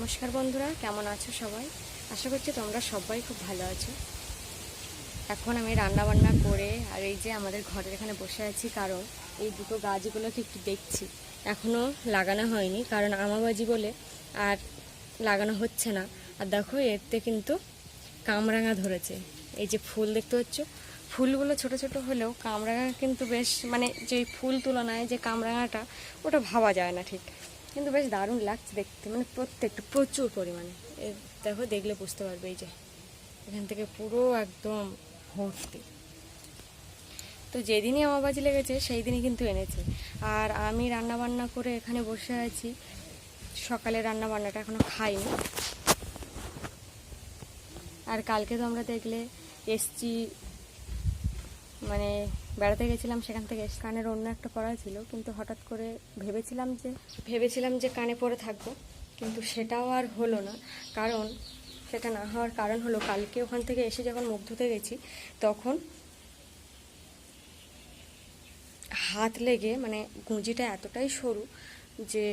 নমস্কার বন্ধুরা, কেমন আছো সবাই? আশা করছি তোমরা সবাই খুব ভালো আছো। এখন আমি রান্না বান্না করে আর এই যে আমাদের ঘরের এখানে বসে আছি, কারণ এই দুটো গাছগুলোকে একটু দেখছি। এখনও লাগানো হয়নি, কারণ আমাবাজি বলে আর লাগানো হচ্ছে না। আর দেখো, এতে কিন্তু কামরাঙা ধরেছে। এই যে ফুল দেখতে পাচ্ছ? ফুলগুলো ছোট ছোট হলেও কামরাঙা কিন্তু বেশ মানে যে ফুল তুলনায় যে কামরাঙাটা, ওটা ভাবা যায় না ঠিক। কিন্তু বেশ দারুণ লাগছে দেখতে মানে প্রত্যেকটা, প্রচুর পরিমাণে। দেখো, দেখলে বুঝতে পারবে এই যে, এখান থেকে পুরো একদম ভর্তি। তো যেদিনই আমার বাজি লেগেছে সেই দিনই কিন্তু এনেছে। আর আমি রান্না বান্না করে এখানে বসে আছি। সকালে রান্না বান্নাটা এখনও খাইনি। আর কালকে তো আমরা দেখলে এসছি মানে বেড়াতে গেছিলাম সেখান থেকে কানের অন্য একটা পড়া ছিল, কিন্তু হঠাৎ করে ভেবেছিলাম যে ভেবেছিলাম যে কানে পরে থাকব, কিন্তু সেটাও আর হলো না। কারণ সেটা না হওয়ার কারণ হলো কালকে ওখান থেকে এসে যখন মুখ ধুতে গেছি, তখন হাত লেগে মানে গুঁজিটা এতটাই সরু যে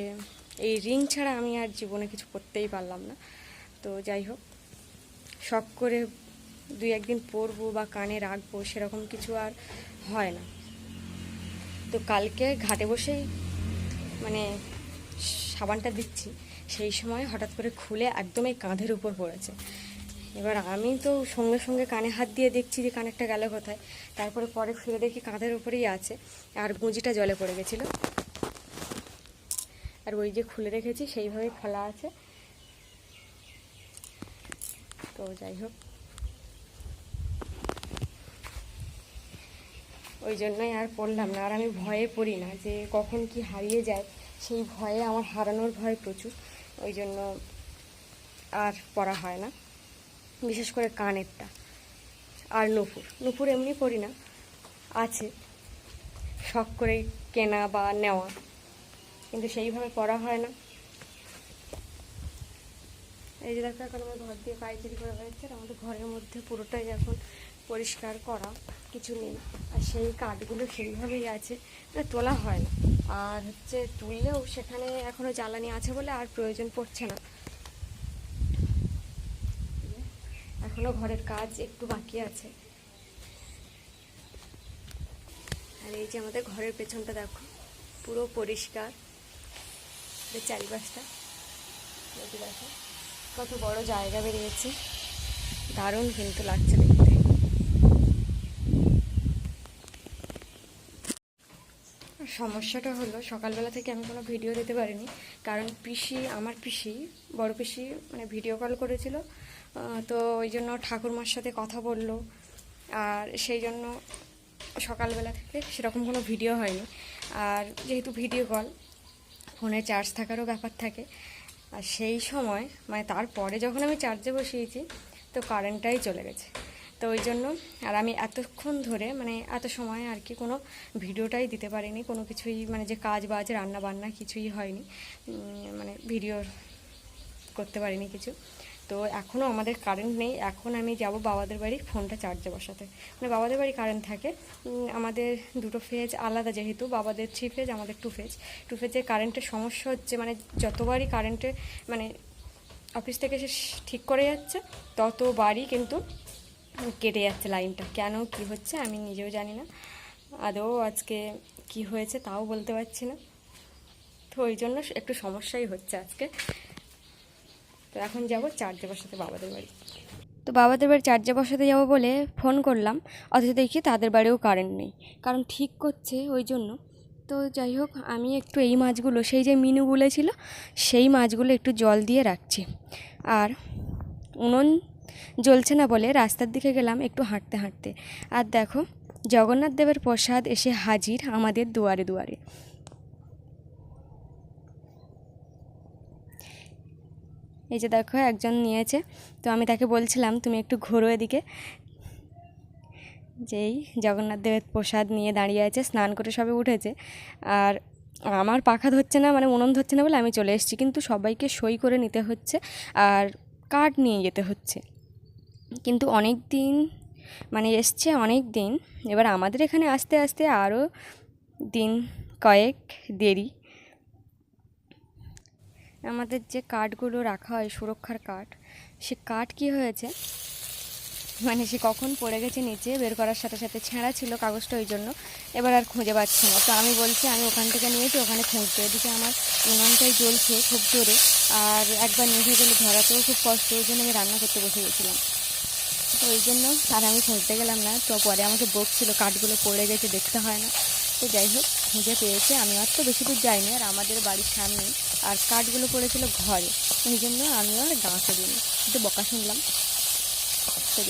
এই রিং ছাড়া আমি আর জীবনে কিছু করতেই পারলাম না। তো যাই হোক, শখ করে দুই একদিন পরবো বা কানে রাখব সেরকম কিছু আর হয় না। তো কালকে ঘাটে বসেই মানে সাবানটা দিচ্ছি, সেই সময় হঠাৎ করে খুলে একদম এই কাঁধের উপর পড়েছে। এবার আমি তো সঙ্গে সঙ্গে কানে হাত দিয়ে দেখছি যে কানেরটা গেল কোথায়। তারপরে পরে ফিরে দেখি কাঁধের উপরেই আছে, আর গুঁজিটা জলে পড়ে গেছিল। আর ওই যে খুলে রেখেছি, সেইভাবেই খোলা আছে। তো যাই হোক। ওই জন্যই আর পড়লাম না। আর আমি ভয়ে পড়ি না যে কখন কি হারিয়ে যায়, সেই ভয়ে আমার হারানোর ভয় প্রচুর। ওই জন্য আর পড়া হয় না। বিশেষ করে কানেরটা। আর নুপুর। নুপুর এমনি পড়ি না। আছে। শখ করে কেনা বা নেওয়া। কিন্তু সেইভাবে পড়া হয় না। এই যে দেখো, এখন আমার ঘর দিয়ে পাইচারি করা হয়েছে। আর আমাদের ঘরের মধ্যে পুরোটাই এখন পরিষ্কার করা, কিছু নেই। আর সেই কাঠগুলো সেইভাবেই আছে। তোলা হয় না। আর হচ্ছে তুললেও সেখানে এখনও জ্বালানি আছে বলে আর প্রয়োজন পড়ছে না। এখনও ঘরের কাজ একটু বাকি আছে। আর এই যে আমাদের ঘরের পেছনটা দেখো, পুরো পরিষ্কার। চারিপাশটা দেখো, কত বড় জায়গা বেরিয়েছে। দারুণ কিন্তু লাগছে দেখতে। সমস্যাটা হলো, সকালবেলা থেকে আমি কোনো ভিডিও দিতে পারিনি। কারণ পিসি, আমার পিসি, বড় পিসি মানে ভিডিও কল করেছিল। তো ওই জন্য ঠাকুরমার সাথে কথা বলল। আর সেই জন্য সকালবেলা থেকে সেরকম কোনো ভিডিও হয়নি। আর যেহেতু ভিডিও কল ফোনে চার্জ থাকারও ব্যাপার থাকে। আর সেই সময় মানে তারপরে যখন আমি চার্জে বসিয়েছি, তো কারেন্টটাই চলে গেছে। তো ওই জন্য আর আমি এতক্ষণ ধরে মানে এত সময় আর কি কোনো ভিডিওটাই দিতে পারিনি, কোনো কিছুই মানে যে কাজ বাজ রান্না বান্না কিছুই হয়নি মানে ভিডিও করতে পারিনি কিছু। তো এখনও আমাদের কারেন্ট নেই, এখন আমি যাব বাবাদের বাড়ি ফোনটা চার্জে বসাতে। মানে বাবাদের বাড়ি কারেন্ট থাকে আমাদের দুটো ফেজ আলাদা যেহেতু, বাবাদের থ্রি ফেজ আমাদের টু ফেজ টু ফেজের কারেন্টের সমস্যা হচ্ছে মানে যতবারই কারেন্টে মানে অফিস থেকে এসে ঠিক করে যাচ্ছে, ততবারই কিন্তু কেটে যাচ্ছে লাইনটা। কেন, কি হচ্ছে আমি নিজেও জানি না। আদৌ আজকে কি হয়েছে তাও বলতে পারছি না। তো ওই জন্য একটু সমস্যাই হচ্ছে আজকে। তো এখন যাব চার্জে বসাতে বাবাদের বাড়ি। তো বাবাদের বাড়ি চার্জে বসাতে যাব বলে ফোন করলাম। অথচ দেখি তাদের বাড়িও কারেন্ট নেই। কারণ ঠিক করছে ওই জন্য। তো যাই হোক, আমি একটু এই মাছগুলো, সেই যে মিনুগুলো ছিল, সেই মাছগুলো একটু জল দিয়ে রাখছি। আর উনুন জ্বলছে না বলে রাস্তার দিকে গেলাম একটু হাঁটতে হাঁটতে। আর দেখো, জগন্নাথ দেবের প্রসাদ এসে হাজির আমাদের দুয়ারে দুয়ারে। এই যে দেখো, একজন নিয়েছে। তো আমি তাকে বলছিলাম, তুমি একটু ঘোরো এদিকে। যেই জগন্নাথ দেবের প্রসাদ নিয়ে দাঁড়িয়ে আছে, স্নান করে সবে উঠেছে। আর আমার পাখা ধরছে না মানে উনুন ধরছে না বলে আমি চলে এসেছি। কিন্তু সবাইকে সই করে নিতে হচ্ছে, আর কার্ড নিয়ে যেতে হচ্ছে। কিন্তু অনেক দিন মানে এসছে অনেক দিন, এবার আমাদের এখানে আস্তে আস্তে আরও দিন কয়েক দেরি। আমাদের যে কাঠগুলো রাখা হয়, সুরক্ষার কাঠ সে কাঠ কি হয়েছে? মানে সে কখন পড়ে গেছে নিচে, বের করার সাথে সাথে ছেঁড়া ছিল কাগজটা ওই জন্য, এবার আর খুঁজে পাচ্ছি না। তো আমি বলছি, আমি ওখান থেকে নিয়েছি ওখানে খুঁজতে এদিকে আমার উনুনটাই জ্বলছে খুব জোরে, আর একবার নিভে গেলে ধরাতেও খুব কষ্ট, ওই জন্য আমি রান্না করতে বসে গেছিলাম। তো ওই জন্য আর আমি খুঁজতে গেলাম না। তো পরে আমাকে বকছিল, কাঠগুলো পড়ে গেছে, দেখতে হয় না। তো যাই হোক, খুঁজে পেয়েছে। আমি আর তো বেশি দূর যাইনি, আর আমাদের বাড়ির সামনে আর কাঠগুলো পড়েছিল ঘরে। ওই জন্য আমিও আর গা করিনি একটু বকা শুনলাম। তো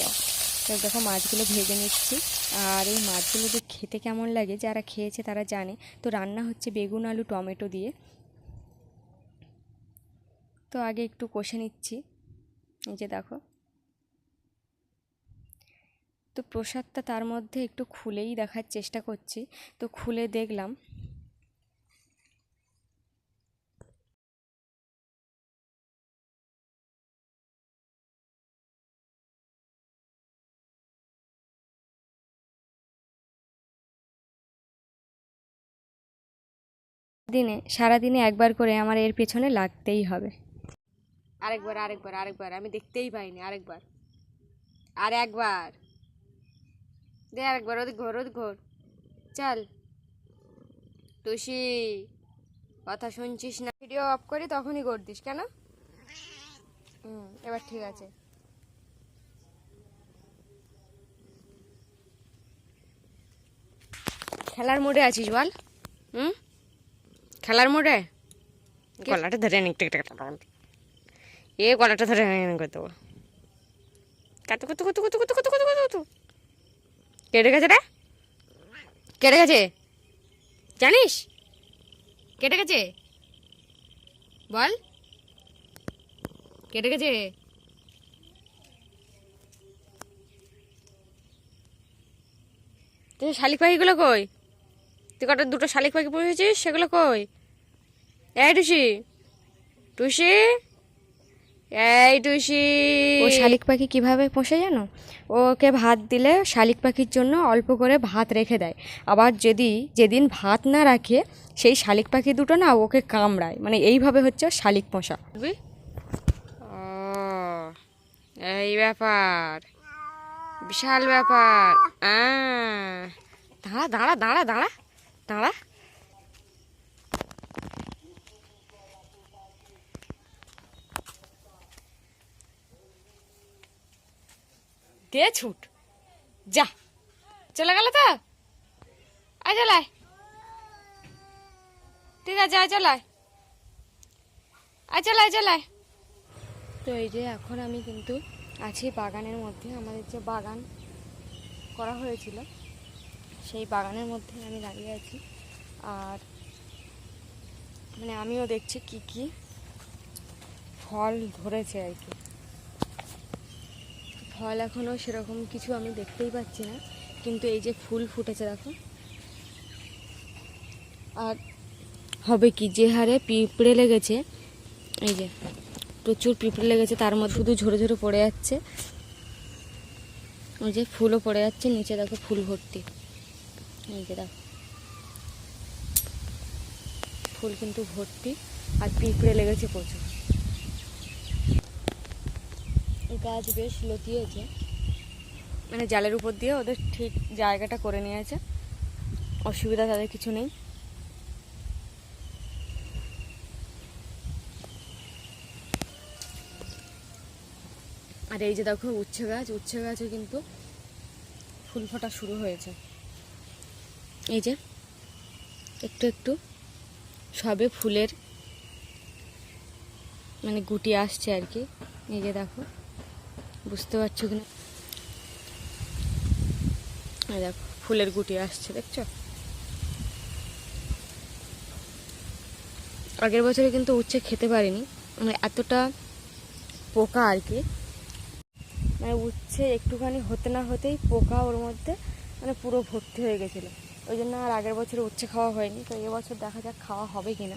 তো দেখো মাছগুলো ভেজে নিচ্ছি। আর এই মাছগুলো যে খেতে কেমন লাগে, যারা খেয়েছে তারা জানে। তো রান্না হচ্ছে বেগুন, আলু, টমেটো দিয়ে। তো আগে একটু কষে নিচ্ছি। এই যে দেখো তো প্রসাদটা তার মধ্যে একটু খুলেই দেখার চেষ্টা করছি। তো খুলে দেখলাম। দিনে সারা দিনে একবার করে আমার এর পেছনে লাগতেই হবে। আরেকবার আরেকবার আরেকবার, আমি দেখতেই পাইনি, আরেকবার। আর একবার। দে আরেকবার, ওদিক ঘোর ওদিক ঘোর। চল। টুসি, কথা শুনছিস না? ভিডিও অফ করি, তখনই করতিস কেন? হুম, এবার ঠিক আছে। খেলার মোডে আছিস বল, হুম? খেলার মোডে? গলাটা ধরে নিক এ গলাটা ধরে নিক কত কত কত কত কত কত কত কত কত। কেটে গেছে রে? কেটে গেছে জানিস? কেটে গেছে বল। কেটে গেছে তুই শালিক পাখিগুলো কই? তুই কটা দুটো শালিক পাখি পুষেছিস, সেগুলো কই? এই টুসি টুসি এই টুসি। ও শালিক পাখি কীভাবে পোষে জানো? ওকে ভাত দিলে শালিক পাখির জন্য অল্প করে ভাত রেখে দেয়। আবার যদি যেদিন ভাত না রাখে সেই শালিক পাখি দুটো না ওকে কামড়ায়। মানে এইভাবে হচ্ছে শালিক পোষা? এই ব্যাপার। বিশাল ব্যাপার। দাঁড়া দাঁড়া দাঁড়া দাঁড়া দাঁড়া। দে ছুট। যা। চলে গেল তো? আয় চলায় ঠিক আছে আয় চলায় আয় চলায় চলায় তো এই যে এখন আমি কিন্তু আছি বাগানের মধ্যে। আমাদের যে বাগান করা হয়েছিল, সেই বাগানের মধ্যে আমি দাঁড়িয়ে আছি। আর মানে আমিও দেখছি কি কি ফল ধরেছে আর কি। ফল এখনও সেরকম কিছু আমি দেখতেই পাচ্ছি না, কিন্তু এই যে ফুল ফুটেছে দেখো। আর হবে কি, যে হারে পিঁপড়ে লেগেছে, এই যে প্রচুর পিঁপড়ে লেগেছে, তার মধ্যে শুধু ঝরে ঝরে পড়ে যাচ্ছে। ওই যে ফুলও পড়ে যাচ্ছে, নিচে দেখো ফুল ভর্তি। এই যে দেখো। ফুল কিন্তু ভর্তি, আর পিঁপড়ে লেগেছে প্রচুর এই গাছ বেশ লতিয়েছে। মানে জালের উপর দিয়ে ওদের ঠিক জায়গাটা করে নিয়েছে। অসুবিধা তাদের কিছু নেই। আর এই যে দেখো উচ্ছে গাছ, উচ্ছে গাছে কিন্তু ফুল ফোটা শুরু হয়েছে। এই যে একটু একটু সবে ফুলের মানে গুটি আসছে আর কি। এই যে দেখো। বুঝতে পারছ কিনা? এই দেখো, ফুলের গুটি আসছে, দেখছ? আগের বছরে কিন্তু উচ্ছে খেতে পারিনি মানে এতটা পোকা আর কি। মানে উচ্ছে একটুখানি হতে না হতেই পোকা ওর মধ্যে মানে পুরো ভর্তি হয়ে গেছিল। ওই জন্য আর আগের বছর উচ্ছে খাওয়া হয়নি, তো এবছর দেখা যাক খাওয়া হবে কি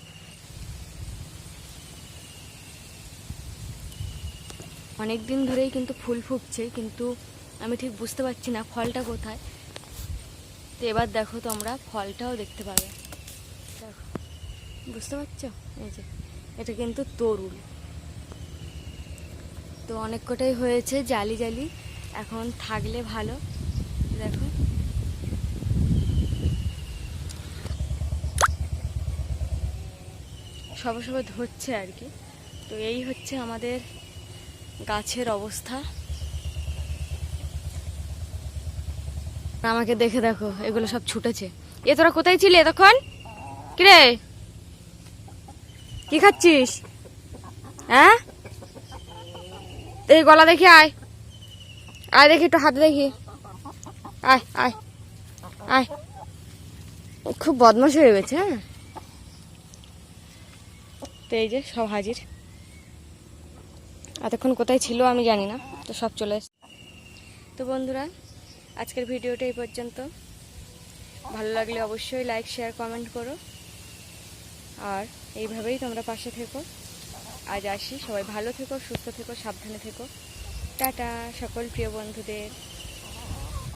অনেক দিন ধরেই কিন্তু ফুল ফুটছে, কিন্তু আমি ঠিক বুঝতে পারছি না ফলটা কোথায়। তো এবার দেখো তোমরা ফলটাও দেখতে পাবে। দেখো, বুঝতে পারছ? এই যে, এটা কিন্তু তরুল। তো অনেক কটাই হয়েছে জালি জালি, এখন থাকলে ভালো। দেখো। সবে সবে ধরছে আর কি। তো এই হচ্ছে আমাদের গাছের অবস্থা? আমাকে দেখে দেখো, এগুলো সব ছুটেছে। এ, তোরা কোথায় ছিলে এতক্ষণ? কিরে? কি খাচ্ছিস? হ্যাঁ? এই গলা দেখি, আয়। আয় দেখি, একটু হাতে দেখি। আয় আয় আয়। খুব বদমাশ হয়ে গেছে হ্যাঁ? তো এই যে সব হাজির। এতক্ষণ কোথায় ছিল আমি জানি না, তো সব চলে এসছে। তো বন্ধুরা, আজকের ভিডিওটা এই পর্যন্ত। ভালো লাগলে অবশ্যই লাইক শেয়ার কমেন্ট করো। আর এইভাবেই তোমরা পাশে থেকো। আজ আসি। সবাই ভালো থেকো, সুস্থ থেকো, সাবধানে থেকো। টাটা, সকল প্রিয় বন্ধুদের।